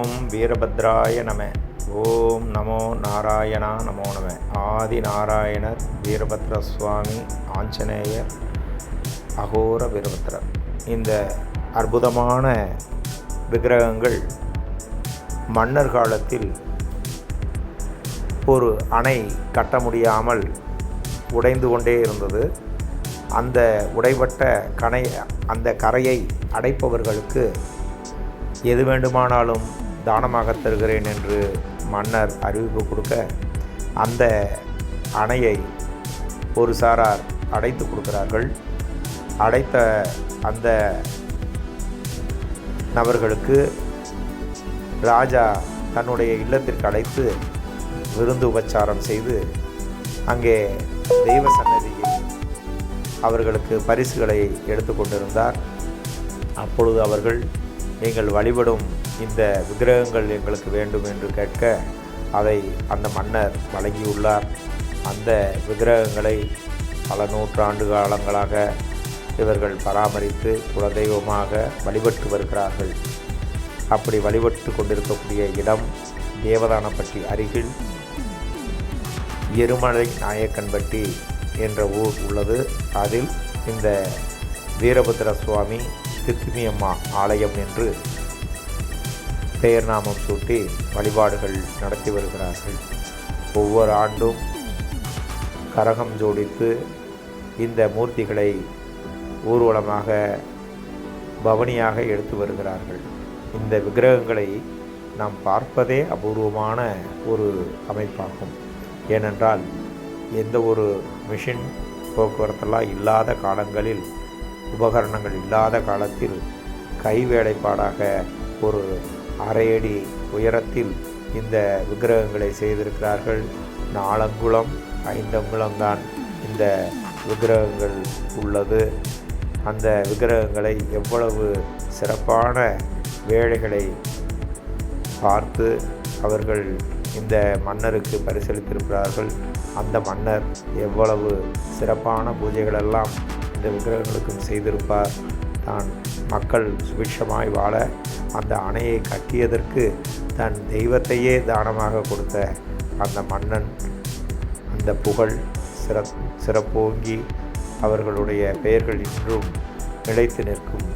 ஓம் வீரபத்ராய நம. ஓம் நமோ நாராயணா நமோ நம. ஆதி நாராயணர் வீரபத்ர சுவாமி ஆஞ்சநேயர் அகோர வீரபத்ரர். இந்த அற்புதமான விக்கிரகங்கள் மன்னர் காலத்தில் ஒரு அணை கட்ட முடியாமல் உடைந்து கொண்டே இருந்தது. அந்த உடைபட்ட கணை அந்த கரையை அடைப்பவர்களுக்கு எது வேண்டுமானாலும் தானமாக தருகிறேன் என்று மன்னர் அறிவிப்பு கொடுக்க அந்த அணையை ஒரு சாரார் அடைத்து கொடுக்கிறார்கள். அடைத்த அந்த நபர்களுக்கு ராஜா தன்னுடைய இல்லத்திற்கு அழைத்து விருந்து உபச்சாரம் செய்து அங்கே தெய்வ சன்னதியில் அவர்களுக்கு பரிசுகளை எடுத்து கொண்டிருந்தார். அப்பொழுது அவர்கள் நீங்கள் வழிபடும் இந்த விக்கிரகங்கள் எங்களுக்கு வேண்டும் என்று கேட்க அதை அந்த மன்னர் வழங்கியுள்ளார். அந்த விக்கிரகங்களை பல நூற்றாண்டு காலங்களாக இவர்கள் பராமரித்து குலதெய்வமாக வழிபட்டு வருகிறார்கள். அப்படி வழிபட்டு கொண்டிருக்கக்கூடிய இடம் தேவதானப்பட்டி அருகில் எருமலை நாயக்கன்பட்டி என்ற ஊர் உள்ளது. அதில் இந்த வீரபத்ர சுவாமி தித்திமியம்மா ஆலயம் என்று பெயர் நாமம் சூட்டி வழிபாடுகள் நடத்தி வருகிறார்கள். ஒவ்வொரு ஆண்டும் கரகம் ஜோடித்து இந்த மூர்த்திகளை ஊர்வலமாக பவனியாக எடுத்து வருகிறார்கள். இந்த விக்கிரகங்களை நாம் பார்ப்பதே அபூர்வமான ஒரு அமைப்பாகும். ஏனென்றால் எந்த ஒரு மிஷின் போக்குவரத்தெல்லாம் இல்லாத காலங்களில் உபகரணங்கள் இல்லாத காலத்தில் கை வேலைப்பாடாக ஒரு அரை அடி உயரத்தில் இந்த விக்கிரகங்களை செய்திருக்கிறார்கள். நாலங்குளம் ஐந்தங்குளம்தான் இந்த விக்கிரகங்கள் உள்ளது. அந்த விக்கிரகங்களை எவ்வளவு சிறப்பான வேலைகளை பார்த்து அவர்கள் இந்த மன்னருக்கு பரிசளித்திருக்கிறார்கள். அந்த மன்னர் எவ்வளவு சிறப்பான பூஜைகளெல்லாம் இந்த விக்கிரகங்களுக்கும் செய்திருப்பார். தான் மக்கள் சுபிட்சமாய் வாழ அந்த அணையை கட்டியதற்கு தன் தெய்வத்தையே தானமாக கொடுத்த அந்த மன்னன். அந்த புகழ் சிற சிறப்போங்கி அவர்களுடைய பெயர்கள் இன்றும் நிலைத்து நிற்கும்.